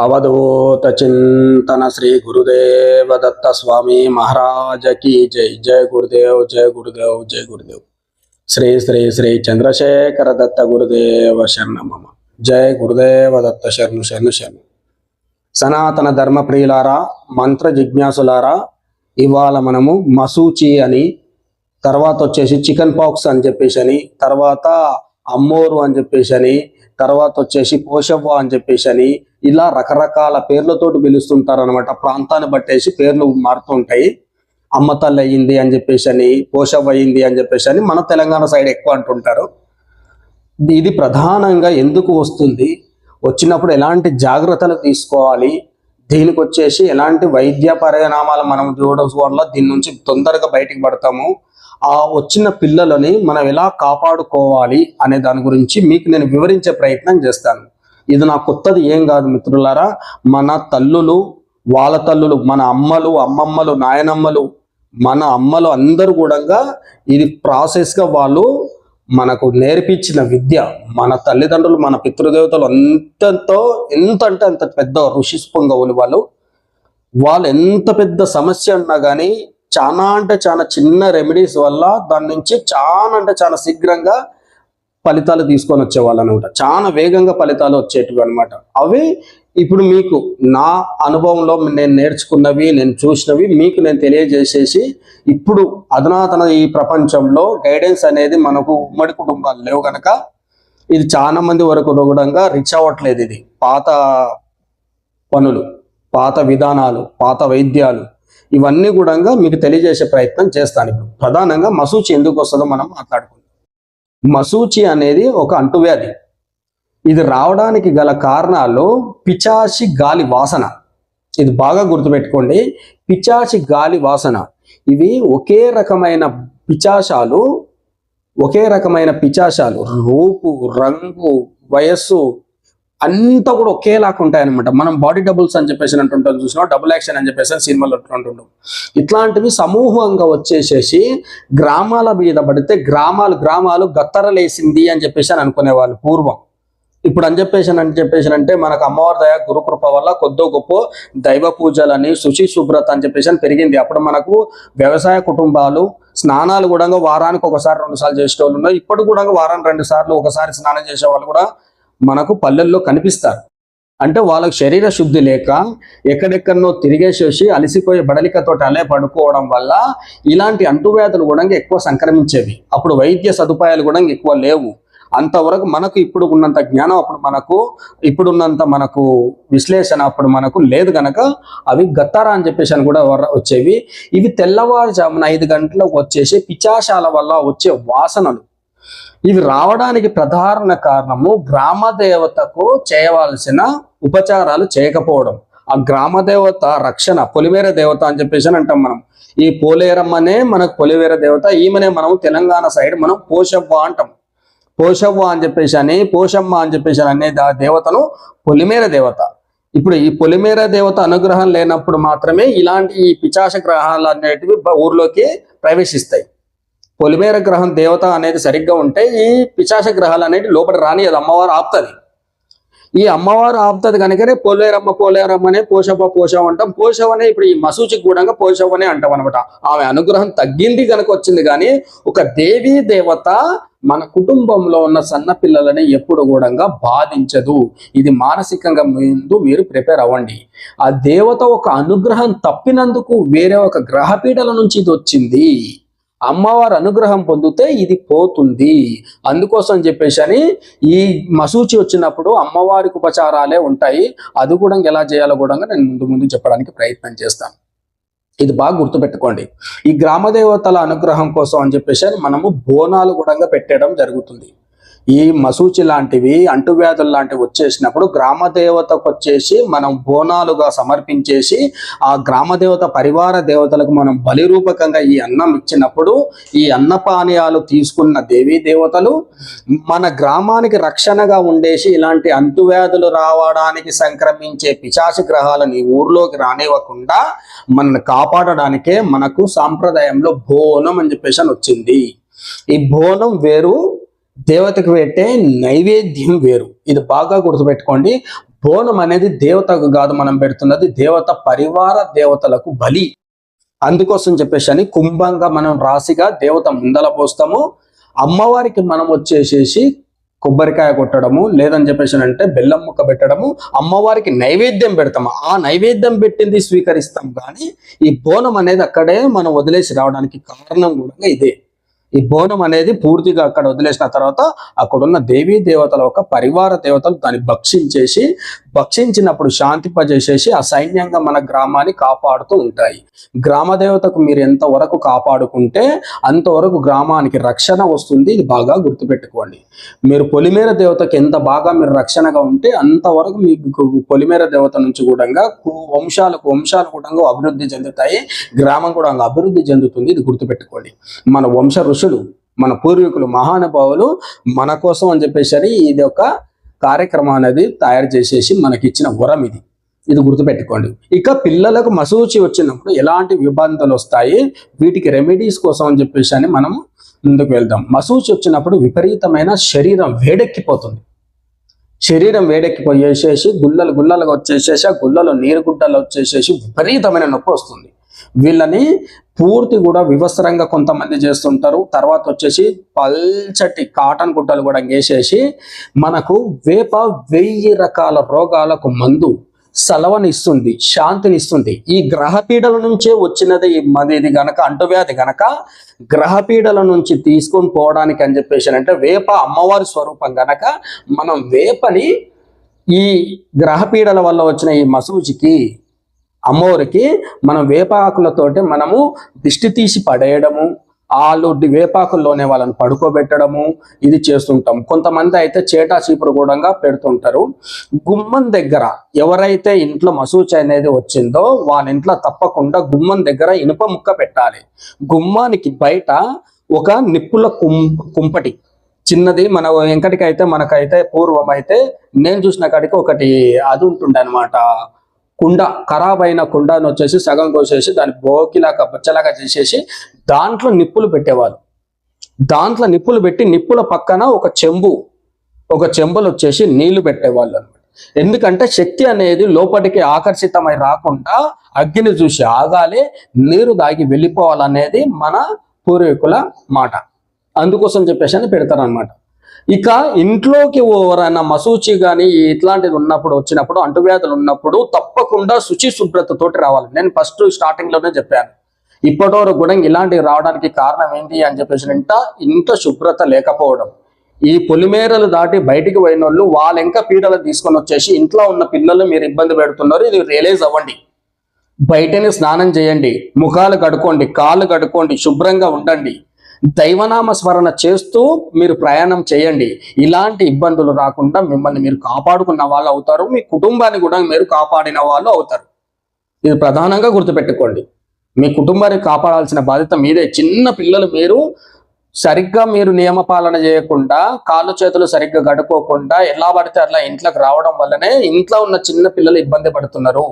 అవధూత చింతన శ్రీ గురుదేవ దత్త స్వామి మహారాజకి జై జయ గురుదేవ్ జయ గురుదేవ్ జయ గురుదేవ్ శ్రీ శ్రీ శ్రీ చంద్రశేఖర దత్త గురుదేవ శరణమమ జయ గురుదేవ దత్త శరణు శరణు శరణు సనాతన ధర్మ ప్రియులారా మంత్ర జిజ్ఞాసులారా ఇవాళ మనము మసూచి అని తర్వాత వచ్చేసి చికెన్ పాక్స్ అని చెప్పేసి అని తర్వాత అమ్మోరు అని చెప్పేసి అని తర్వాత వచ్చేసి పోషవ్వ అని చెప్పేసి అని ఇలా రకరకాల పేర్లతోటి పిలుస్తుంటారు అనమాట ప్రాంతాన్ని బట్టేసి పేర్లు మారుతుంటాయి అమ్మ తల్లి అయ్యింది అని చెప్పేసి అని పోషవ్వ అయ్యింది అని చెప్పేసి అని మన తెలంగాణ సైడ్ ఎక్కువ అంటుంటారు. ఇది ప్రధానంగా ఎందుకు వస్తుంది? వచ్చినప్పుడు ఎలాంటి జాగ్రత్తలు తీసుకోవాలి? దీనికి వచ్చేసి ఎలాంటి వైద్య పరిణామాలు మనం చూడడం వల్ల దీని నుంచి తొందరగా బయటికి పడతాము. ఆ వచ్చిన పిల్లలని మనం ఎలా కాపాడుకోవాలి అనే దాని గురించి మీకు నేను వివరించే ప్రయత్నం చేస్తాను. ఇది నా కొత్తది ఏం కాదు మిత్రులారా. మన తల్లులు వాళ్ళ తల్లులు మన అమ్మలు అమ్మమ్మలు నాయనమ్మలు మన అమ్మలు అందరూ కూడా ఇది ప్రాసెస్గా వాళ్ళు మనకు నేర్పించిన విద్య మన తల్లిదండ్రులు మన పితృదేవతలు అంతంతో ఎంత అంటే అంత పెద్ద ఋషి పొంగవులు వాళ్ళు. వాళ్ళు ఎంత పెద్ద సమస్య ఉన్నా కానీ చాలా అంటే చాలా చిన్న రెమెడీస్ వల్ల దాని నుంచి చాలా అంటే చాలా శీఘ్రంగా ఫలితాలు తీసుకొని వచ్చేవాళ్ళు అనమాట చాలా వేగంగా ఫలితాలు వచ్చేటివి అనమాట అవి ఇప్పుడు మీకు నా అనుభవంలో నేను నేర్చుకున్నవి నేను చూసినవి మీకు నేను తెలియజేసేసి ఇప్పుడు అధునాతన ఈ ప్రపంచంలో గైడెన్స్ అనేది మనకు ఉమ్మడి కుటుంబాలు లేవు కనుక ఇది చాలా మంది వరకు కూడా రిచ్ అవ్వట్లేదు ఇది. పాత పనులు పాత విధానాలు పాత వైద్యాలు ఇవన్నీ కూడా మీకు తెలియజేసే ప్రయత్నం చేస్తాను ఇప్పుడు. ప్రధానంగా మసూచి ఎందుకు వస్తుందో మనం మాట్లాడుకుందాం. మసూచి అనేది ఒక అంటువ్యాధి. ఇది రావడానికి గల కారణాలు పిచాచి గాలి వాసన. ఇది బాగా గుర్తుపెట్టుకోండి. పిచాచి గాలి వాసన. ఇవి ఒకే రకమైన పిచాశాలు ఒకే రకమైన పిచాశాలు రూపు రంగు వయస్సు అంతా కూడా ఒకేలాగా ఉంటాయన్నమాట. మనం బాడీ డబుల్స్ అని చెప్పేసి అంటుంటాం చూసినా డబుల్ యాక్షన్ అని చెప్పేసి సినిమాలు అంటుంటాం. ఇట్లాంటివి సమూహంగా వచ్చేసేసి గ్రామాల మీద పడితే గ్రామాలు గ్రామాలు గత్తరలేసింది అని చెప్పేసి అని అనుకునేవాళ్ళు పూర్వం. ఇప్పుడు అని చెప్పేసి అని చెప్పేసి అంటే మనకు అమ్మవారి దయ గురుకృప వల్ల కొద్దో గొప్ప దైవ పూజలని శుచి శుభ్రత అని చెప్పేసి అని పెరిగింది. అప్పుడు మనకు వ్యవసాయ కుటుంబాలు స్నానాలు కూడా వారానికి ఒకసారి రెండు సార్లు చేసేవాళ్ళు ఉన్నారు. ఇప్పుడు కూడా వారానికి రెండు సార్లు ఒకసారి స్నానం చేసే వాళ్ళు కూడా మనకు పల్లెల్లో కనిపిస్తారు. అంటే వాళ్ళకి శరీర శుద్ధి లేక ఎక్కడెక్కడనో తిరిగేసేసి అలసిపోయే బడలికతో అలే పడుకోవడం వల్ల ఇలాంటి అంటువ్యాధులు కూడా ఎక్కువ సంక్రమించేవి. అప్పుడు వైద్య సదుపాయాలు కూడా ఎక్కువ లేవు. అంతవరకు మనకు ఇప్పుడు ఉన్నంత జ్ఞానం అప్పుడు మనకు ఇప్పుడున్నంత మనకు విశ్లేషణ అప్పుడు మనకు లేదు గనక అవి గత్తారా అని చెప్పేసి అని కూడా వచ్చేవి. ఇవి తెల్లవారుజామున ఐదు గంటలకు వచ్చేసి పిచాశాల వల్ల వచ్చే వాసనలు. ఇవి రావడానికి ప్రధాన కారణము గ్రామ దేవతకు చేయవలసిన ఉపచారాలు చేయకపోవడం. ఆ గ్రామ దేవత రక్షణ పొలిమేర దేవత అని చెప్పేసి అని అంటాం మనం. ఈ పోలేరమ్మనే మనకు పొలివేర దేవత ఈమెనే మనం తెలంగాణ సైడ్ మనం పోషవ్వ అంటాం. పోషవ్వ అని చెప్పేసి అని పోషమ్మ అని చెప్పేసి అని అనే దేవతను పొలిమేర దేవత. ఇప్పుడు ఈ పొలిమేర దేవత అనుగ్రహం లేనప్పుడు మాత్రమే ఇలాంటి ఈ పిచాశ గ్రహాలు అనేటివి ఊర్లోకి ప్రవేశిస్తాయి. పొలిమేర గ్రహం దేవత అనేది సరిగ్గా ఉంటే ఈ పిశాచ గ్రహాలు అనేవి లోపల రాని అది అమ్మవారు ఆపుతుంది. ఈ అమ్మవారు ఆపుతుంది కనుకనే పోలేరమ్మ పోలేరమ్మనే పోషవ పోషవ అంటాం. పోషవనే ఇప్పుడు ఈ మసూచి కూడా పోషవనే అంటాం అనమాట ఆమె అనుగ్రహం తగ్గింది కనుక వచ్చింది కానీ ఒక దేవీ దేవత మన కుటుంబంలో ఉన్న సన్న పిల్లలని ఎప్పుడు కూడా బాధించదు. ఇది మానసికంగా ముందు మీరు ప్రిపేర్ అవ్వండి. ఆ దేవత ఒక అనుగ్రహం తప్పినందుకు వేరే ఒక గ్రహపీఠల నుంచి ఇది వచ్చింది. అమ్మవారి అనుగ్రహం పొందితే ఇది పోతుంది. అందుకోసం చెప్పేసి అని ఈ మసూచి వచ్చినప్పుడు అమ్మవారికి ఉపచారాలే ఉంటాయి. అది కూడా ఎలా చేయాలో కూడా నేను ముందు ముందు చెప్పడానికి ప్రయత్నం చేస్తాను. ఇది బాగా గుర్తుపెట్టుకోండి. ఈ గ్రామ దేవతల అనుగ్రహం కోసం అని చెప్పేసి అని మనము బోనాలు కూడా పెట్టడం జరుగుతుంది. ఈ మసూచి లాంటివి అంటువ్యాధులు లాంటివి వచ్చేసినప్పుడు గ్రామ దేవతకు వచ్చేసి మనం బోనాలుగా సమర్పించేసి ఆ గ్రామ దేవత పరివార దేవతలకు మనం బలి రూపకంగా ఈ అన్నం ఇచ్చినప్పుడు ఈ అన్నపానీయాలు తీసుకున్న దేవీ దేవతలు మన గ్రామానికి రక్షణగా ఉండేసి ఇలాంటి అంటువ్యాధులు రావడానికి సంక్రమించే పిశాచి గ్రహాలను ఈ ఊర్లోకి రానివ్వకుండా మనల్ని కాపాడడానికే మనకు సాంప్రదాయంలో బోనం అని చెప్పేసి వచ్చింది. ఈ బోనం వేరు దేవతకు పెట్టే నైవేద్యం వేరు. ఇది బాగా గుర్తుపెట్టుకోండి. బోనం అనేది దేవతకు కాదు మనం పెడుతున్నది దేవత పరివార దేవతలకు బలి. అందుకోసం చెప్పేసి అని కుంభంగా మనం రాశిగా దేవత ముందల పోస్తాము. అమ్మవారికి మనం వచ్చేసేసి కొబ్బరికాయ కొట్టడము లేదని చెప్పేసి అంటే బెల్లం ముక్క పెట్టడము అమ్మవారికి నైవేద్యం పెడతాము. ఆ నైవేద్యం పెట్టింది స్వీకరిస్తాం కానీ ఈ బోనం అనేది అక్కడే మనం వదిలేసి రావడానికి కారణం కూడా ఇదే. ఈ బోనం అనేది పూర్తిగా అక్కడ వదిలేసిన తర్వాత అక్కడున్న దేవీ దేవతల ఒక పరివార దేవతలు దాన్ని భక్షించేసి భక్షించినప్పుడు శాంతింపజేసేసి ఆ సైన్యంగా మన గ్రామాన్ని కాపాడుతూ ఉంటాయి. గ్రామ దేవతకు మీరు ఎంతవరకు కాపాడుకుంటే అంతవరకు గ్రామానికి రక్షణ వస్తుంది ఇది బాగా గుర్తుపెట్టుకోండి. మీరు పొలిమేర దేవతకి ఎంత బాగా మీరు రక్షణగా ఉంటే అంతవరకు మీకు పొలిమేర దేవత నుంచి కూడా వంశాలకు వంశాలు కూడా అభివృద్ధి చెందుతాయి గ్రామం కూడా అభివృద్ధి చెందుతుంది ఇది గుర్తుపెట్టుకోండి. మన వంశ ఋషులు మన పూర్వీకులు మహానుభావులు మన కోసం అని చెప్పేసి అని ఇది ఒక కార్యక్రమం అనేది తయారు చేసేసి మనకి ఇచ్చిన వరం ఇది. ఇది గుర్తుపెట్టుకోండి. ఇక పిల్లలకు మసూచి వచ్చినప్పుడు ఎలాంటి ఇబ్బందులు వస్తాయి? వీటికి రెమెడీస్ కోసం అని చెప్పేసి అని మనం ముందుకు వెళ్దాం. మసూచి వచ్చినప్పుడు విపరీతమైన శరీరం వేడెక్కిపోతుంది. శరీరం వేడెక్కిపోయేసేసి గుల్లలు గుల్లలుగా వచ్చేసేసి ఆ గుల్లలు నీరు గుడ్డలు వచ్చేసేసి విపరీతమైన నొప్పి వస్తుంది. వీళ్ళని పూర్తి కూడా వివస్త్రంగా కొంతమంది చేస్తుంటారు. తర్వాత వచ్చేసి పల్చటి కాటన్ గుడ్డలు కూడా వేసేసి మనకు వేప వెయ్యి రకాల రోగాలకు మందు సలవనిస్తుంది శాంతినిస్తుంది. ఈ గ్రహపీడల నుంచే వచ్చినది మనది గనక అంటువ్యాధి గనక గ్రహపీడల నుంచి తీసుకొని పోవడానికి అని చెప్పేసి అంటే వేప అమ్మవారి స్వరూపం గనక మనం వేపని ఈ గ్రహపీడల వల్ల వచ్చిన ఈ మసూచికి అమ్మవారికి మనం వేపాకులతోటి మనము దిష్టి తీసి పడేయడము వాళ్ళు వేపాకుల్లోనే వాళ్ళని పడుకోబెట్టడము ఇది చేస్తుంటాం. కొంతమంది అయితే చేటా చీపురు కూడా పెడుతుంటారు. గుమ్మం దగ్గర ఎవరైతే ఇంట్లో మసూచి అనేది వచ్చిందో వాళ్ళ ఇంట్లో తప్పకుండా గుమ్మం దగ్గర ఇనుప ముక్క పెట్టాలి. గుమ్మానికి బయట ఒక నిప్పుల కుం కుంపటి. చిన్నది మన వెంకటికి అయితే మనకైతే పూర్వం అయితే నేను చూసిన కాడికి ఒకటి అది ఉంటుండే అనమాట కుండ ఖరాబ్ అయిన కుండను వచ్చేసి సగం కోసేసి దాన్ని బోకిలాగా బచ్చలాగా చేసేసి దాంట్లో నిప్పులు పెట్టేవాళ్ళు. దాంట్లో నిప్పులు పెట్టి నిప్పుల పక్కన ఒక చెంబు ఒక చెంబులు వచ్చేసి నీళ్ళు పెట్టేవాళ్ళు అనమాట ఎందుకంటే శక్తి అనేది లోపలికి ఆకర్షితమై రాకుండా అగ్గిని చూసి ఆగాలి నీరు దాగి వెళ్ళిపోవాలనేది మన పూర్వీకుల మాట. అందుకోసం చెప్పేసి అని పెడతారనమాట ఇక ఇంట్లోకి ఎవరైనా మసూచి కానీ ఇట్లాంటిది ఉన్నప్పుడు వచ్చినప్పుడు అంటువ్యాధులు ఉన్నప్పుడు తప్పకుండా శుచి శుభ్రతతోటి రావాలి. నేను ఫస్ట్ స్టార్టింగ్లోనే చెప్పాను. ఇప్పటి వరకు కూడా ఇలాంటివి రావడానికి కారణం ఏంటి అని చెప్పేసి ఇంట ఇంత శుభ్రత లేకపోవడం. ఈ పొలిమేరలు దాటి బయటికి పోయిన వాళ్ళు వాళ్ళ ఇంకా పీడలు తీసుకొని వచ్చేసి ఇంట్లో ఉన్న పిల్లలు మీరు ఇబ్బంది పెడుతున్నారు ఇది రియలైజ్ అవ్వండి. బయటనే స్నానం చేయండి ముఖాలు కడుక్కోండి కాళ్ళు కడుక్కోండి శుభ్రంగా ఉండండి. దైవనామ స్మరణ చేస్తూ మీరు ప్రయాణం చేయండి. ఇలాంటి ఇబ్బందులు రాకుండా మిమ్మల్ని మీరు కాపాడుకున్న వాళ్ళు అవుతారు. మీ కుటుంబాన్ని కూడా మీరు కాపాడిన వాళ్ళు అవుతారు. ఇది ప్రధానంగా గుర్తుపెట్టుకోండి. మీ కుటుంబాన్ని కాపాడాల్సిన బాధ్యత మీదే. చిన్న పిల్లలు మీరు సరిగ్గా మీరు నియమపాలన చేయకుండా కాళ్ళు చేతులు సరిగ్గా గడుకోకుండా ఎలా పడితే అట్లా ఇంట్లోకి రావడం వల్లనే ఇంట్లో ఉన్న చిన్న పిల్లలు ఇబ్బంది పడుతున్నారు.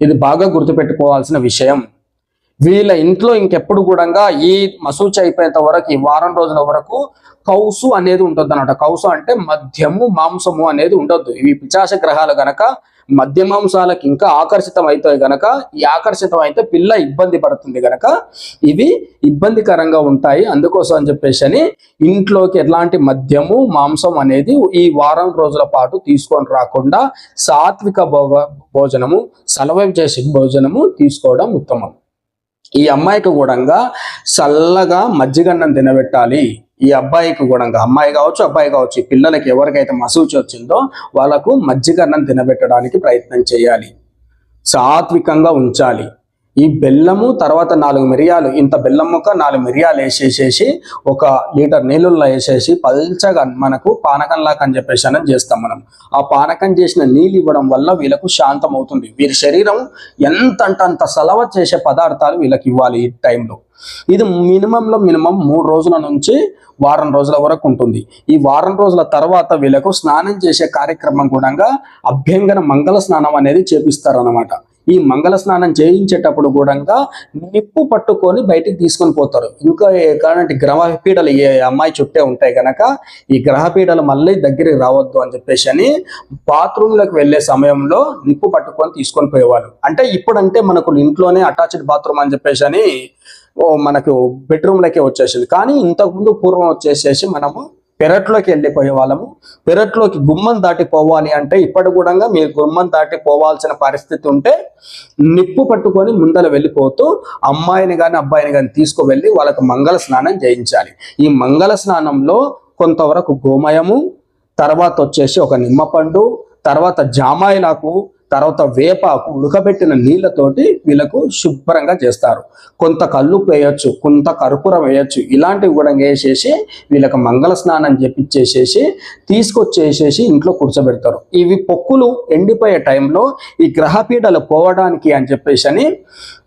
ఇది బాగా గుర్తుపెట్టుకోవాల్సిన విషయం. వీళ్ళ ఇంట్లో ఇంకెప్పుడు కూడా ఈ మసూచి అయిపోయేంత వరకు ఈ వారం రోజుల వరకు కౌసు అనేది ఉంటుంది అనమాట కౌసు అంటే మద్యము మాంసము అనేది ఉండొద్దు. ఇవి పిచాస గ్రహాలు గనక మద్య మాంసాలకు ఇంకా ఆకర్షితం అవుతాయి గనక ఈ ఆకర్షితం అయితే పిల్ల ఇబ్బంది పడుతుంది గనక ఇవి ఇబ్బందికరంగా ఉంటాయి. అందుకోసం అని చెప్పేసి అని ఇంట్లోకి ఎలాంటి మద్యము మాంసం అనేది ఈ వారం రోజుల పాటు తీసుకొని రాకుండా సాత్విక భోగ భోజనము సెలవు చేసే భోజనము తీసుకోవడం ఉత్తమం. ఈ అమ్మాయికి కూడా చల్లగా మజ్జిగన్నం తినబెట్టాలి. ఈ అబ్బాయికి కూడా అమ్మాయి కావచ్చు అబ్బాయి కావచ్చు పిల్లలకి ఎవరికైతే మసూచి వచ్చిందో వాళ్ళకు మజ్జిగన్నం తినబెట్టడానికి ప్రయత్నం చేయాలి. సాత్వికంగా ఉంచాలి. ఈ బెల్లము తర్వాత నాలుగు మిరియాలు ఇంత బెల్లం ముక్క నాలుగు మిరియాలు వేసేసేసి ఒక లీటర్ నీళ్ళల్లో వేసేసి పల్చగా మనకు పానకంలాగా అని చెప్పేసి అని చేస్తాం మనం. ఆ పానకం చేసిన నీళ్ళు ఇవ్వడం వల్ల వీళ్ళకు శాంతం అవుతుంది. వీరి శరీరం ఎంత అంటే అంత సలవ చేసే పదార్థాలు వీళ్ళకి ఇవ్వాలి ఈ టైంలో ఇది మినిమంలో మినిమం మూడు రోజుల నుంచి వారం రోజుల వరకు ఉంటుంది. ఈ వారం రోజుల తర్వాత వీళ్ళకు స్నానం చేసే కార్యక్రమం కూడా అభ్యంగన మంగళ స్నానం అనేది చేపిస్తారు అనమాట ఈ మంగళ స్నానం చేయించేటప్పుడు కూడా నిప్పు పట్టుకొని బయటికి తీసుకొని పోతారు. ఇంకా ఎలాంటి గ్రహపీడలు ఏ అమ్మాయి చుట్టే ఉంటాయి గనక ఈ గ్రహపీడలు మళ్ళీ దగ్గరికి రావద్దు అని చెప్పేసి అని బాత్రూంలోకి వెళ్ళే సమయంలో నిప్పు పట్టుకొని తీసుకొని పోయేవాళ్ళు. అంటే ఇప్పుడంటే మనకు ఇంట్లోనే అటాచ్డ్ బాత్రూమ్ అని చెప్పేసి అని ఓ మనకు బెడ్రూమ్లకే వచ్చేసింది. కానీ ఇంతకుముందు పూర్వం వచ్చేసేసి మనము పెరట్లోకి వెళ్ళిపోయే వాళ్ళము. పెరట్లోకి గుమ్మం దాటి పోవాలి అంటే ఇప్పటి కూడా మీరు గుమ్మం దాటి పోవాల్సిన పరిస్థితి ఉంటే నిప్పు పట్టుకొని ముందర వెళ్ళిపోతూ అమ్మాయిని కానీ అబ్బాయిని కానీ తీసుకువెళ్ళి వాళ్ళకి మంగళ స్నానం చేయించాలి. ఈ మంగళ స్నానంలో కొంతవరకు గోమయము తర్వాత వచ్చేసి ఒక నిమ్మపండు తర్వాత జామాయిలాకు తర్వాత వేపాకు ఉడకబెట్టిన నీళ్ళతోటి వీళ్ళకు శుభ్రంగా చేస్తారు. కొంత కళ్ళు వేయొచ్చు కొంత కర్పూరం వేయొచ్చు. ఇలాంటివి కూడా వేసేసి వీళ్ళకి మంగళ స్నానం చేపించేసేసి తీసుకొచ్చేసేసి ఇంట్లో కూర్చోబెడతారు. ఇవి పొక్కులు ఎండిపోయే టైంలో ఈ గ్రహపీడలు పోవడానికి అని చెప్పేసి అని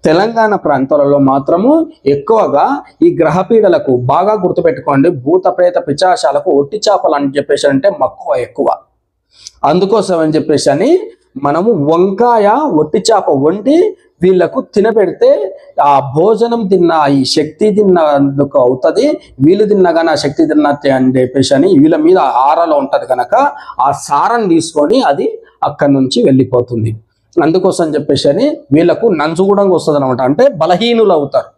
తెలంగాణ ప్రాంతాలలో మాత్రము ఎక్కువగా ఈ గ్రహపీడలకు బాగా గుర్తుపెట్టుకోండి. భూత ప్రేత పిచాశాలకు ఒట్టి చేపలు అని చెప్పేసి అంటే మక్కువ ఎక్కువ. అందుకోసం అని చెప్పేసి అని మనము వంకాయ ఒట్టి చేప వండి వీళ్ళకు తినబెడితే ఆ భోజనం తిన్న ఈ శక్తి తిన్నందుకు అవుతుంది వీళ్ళు తిన్నా కానీ ఆ శక్తి తిన్నట్టే అని చెప్పేసి అని వీళ్ళ మీద ఆరలో ఉంటుంది కనుక ఆ సారం తీసుకొని అది అక్కడి నుంచి వెళ్ళిపోతుంది. అందుకోసం చెప్పేసి అని వీళ్ళకు నంచు కూడా వస్తుంది అనమాట అంటే బలహీనులు అవుతారు.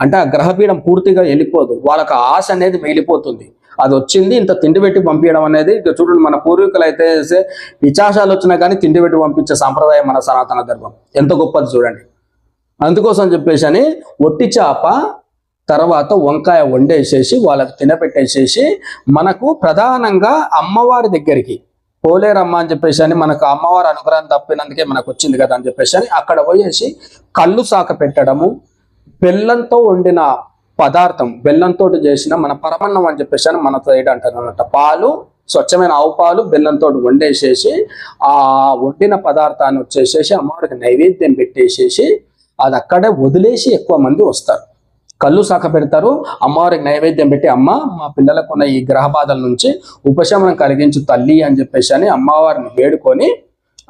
అంటే ఆ గ్రహపీడం పూర్తిగా వెళ్ళిపోదు. వాళ్ళకి ఆశ అనేది మిగిలిపోతుంది. అది వచ్చింది ఇంత తిండి పెట్టి పంపించడం అనేది ఇక చూడండి మన పూర్వీకులు అయితే విచాసాలు వచ్చినా కానీ తిండి పెట్టి పంపించే సాంప్రదాయం మన సనాతన ధర్మం. ఎంత గొప్పది చూడండి. అందుకోసం చెప్పేసి అని ఒట్టి చేప తర్వాత వంకాయ వండేసేసి వాళ్ళకి తినపెట్టేసేసి మనకు ప్రధానంగా అమ్మవారి దగ్గరికి పోలేరమ్మ అని చెప్పేసి అని మనకు అమ్మవారి అనుగ్రహం తప్పినందుకే మనకు వచ్చింది కదా అని చెప్పేసి అని అక్కడ పోయేసి కళ్ళు సాక పెట్టడము బెల్లంతో వండిన పదార్థం బెల్లంతో చేసిన మన పరమన్నం అని చెప్పేసి అని మన సైడ్ అంటారు అనమాట పాలు స్వచ్ఛమైన ఆవు పాలు బెల్లంతో వండేసేసి ఆ వండిన పదార్థాన్ని వచ్చేసేసి అమ్మవారికి నైవేద్యం పెట్టేసేసి అది అక్కడే వదిలేసి ఎక్కువ మంది వస్తారు. కళ్ళు సాక పెడతారు అమ్మవారికి నైవేద్యం పెట్టి అమ్మ మా పిల్లలకు ఉన్న ఈ గ్రహ బాధల నుంచి ఉపశమనం కలిగించు తల్లి అని చెప్పేసి అని అమ్మవారిని వేడుకొని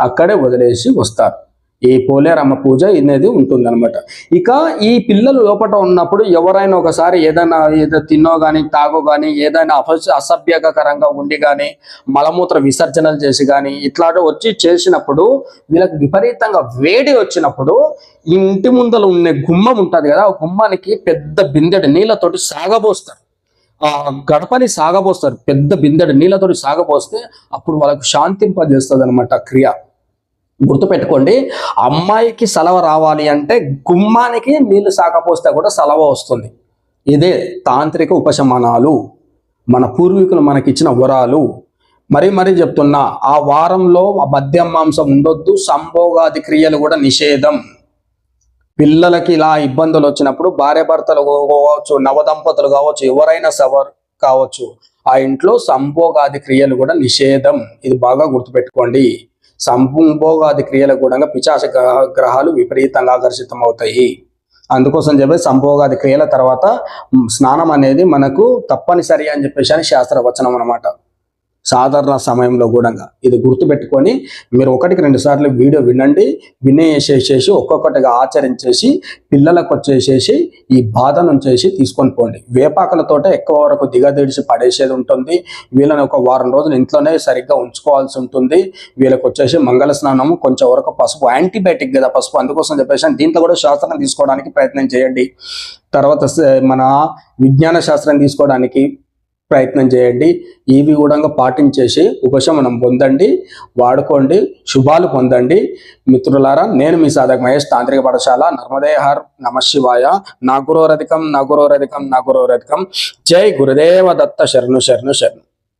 అక్కడే వదిలేసి వస్తారు. ఈ పోలేరమ్మ పూజ అనేది ఉంటుందన్నమాట. ఇక ఈ పిల్లలు లోపల ఉన్నప్పుడు ఎవరైనా ఒకసారి ఏదైనా ఏదో తిన్నో కానీ తాగో కానీ ఏదైనా అప అసభ్యకరంగా ఉండి కానీ మలమూత్ర విసర్జనలు చేసి కానీ ఇట్లా వచ్చి చేసినప్పుడు వీళ్ళకి విపరీతంగా వేడి వచ్చినప్పుడు ఇంటి ముందర ఉండే గుమ్మం ఉంటుంది కదా ఆ గుమ్మానికి పెద్ద బిందెడు నీళ్ళతోటి సాగబోస్తారు. ఆ గడపని సాగబోస్తారు పెద్ద బిందెడు నీళ్ళతోటి సాగబోస్తే అప్పుడు వాళ్ళకు శాంతింపజేస్తుంది అనమాట క్రియ. గుర్తుపెట్టుకోండి అమ్మాయికి సలవ రావాలి అంటే గుమ్మానికి నీళ్ళు సాకపోస్తే కూడా సలవ వస్తుంది. ఇదే తాంత్రిక ఉపశమనాలు. మన పూర్వీకులు మనకిచ్చిన వరాలు. మరీ మరీ చెప్తున్నా ఆ వారంలో మద్యం మాంసం ఉండొద్దు సంభోగాది క్రియలు కూడా నిషేధం. పిల్లలకి ఇలా ఇబ్బందులు వచ్చినప్పుడు భార్య భర్తలు కావచ్చు నవదంపతులు కావచ్చు ఎవరైనా సవర్ కావచ్చు ఆ ఇంట్లో సంభోగాది క్రియలు కూడా నిషేధం. ఇది బాగా గుర్తుపెట్టుకోండి. సంభోగాది క్రియలు కూడా పిచాచ గ్రహ- గ్రహాలు విపరీతంగా ఆకర్షితం అవుతాయి అందుకోసం చెప్పి సంభోగాది క్రియల తర్వాత స్నానం అనేది మనకు తప్పనిసరి అని చెప్పేసి అని శాస్త్ర వచనం అనమాట సాధారణ సమయంలో కూడా ఇది గుర్తుపెట్టుకొని మీరు ఒకటికి రెండు సార్లు వీడియో వినండి వినేసేసేసి ఒక్కొక్కటిగా ఆచరించేసి పిల్లలకు వచ్చేసేసి ఈ బాధ నుంచేసి తీసుకొని పోండి. వేపాకలతోట ఎక్కువ వరకు దిగదీడిచి పడేసేది ఉంటుంది. వీళ్ళని ఒక వారం రోజులు ఇంట్లోనే సరిగ్గా ఉంచుకోవాల్సి ఉంటుంది. వీళ్ళకి వచ్చేసి మంగళ స్నానము కొంచెం వరకు పసుపు యాంటీబయాటిక్ కదా పసుపు అందుకోసం చెప్పేసి దీంట్లో కూడా శాస్త్రం తీసుకోవడానికి ప్రయత్నం చేయండి. తర్వాత మన విజ్ఞాన శాస్త్రం తీసుకోవడానికి ప్రయత్నం చేయండి. ఇవి కూడా పాటించేసి ఉపశమనం పొందండి. వాడుకోండి. శుభాలు పొందండి. మిత్రులారా నేను మీ సాధక మహేష్ తాంత్రిక పాఠశాల నర్మదేహర్ నమశివాయ నా గురోరధికం నా గురోరధికం నా గురోరధికం. జై గురుదేవ దత్త శరణు శరణు శరణు.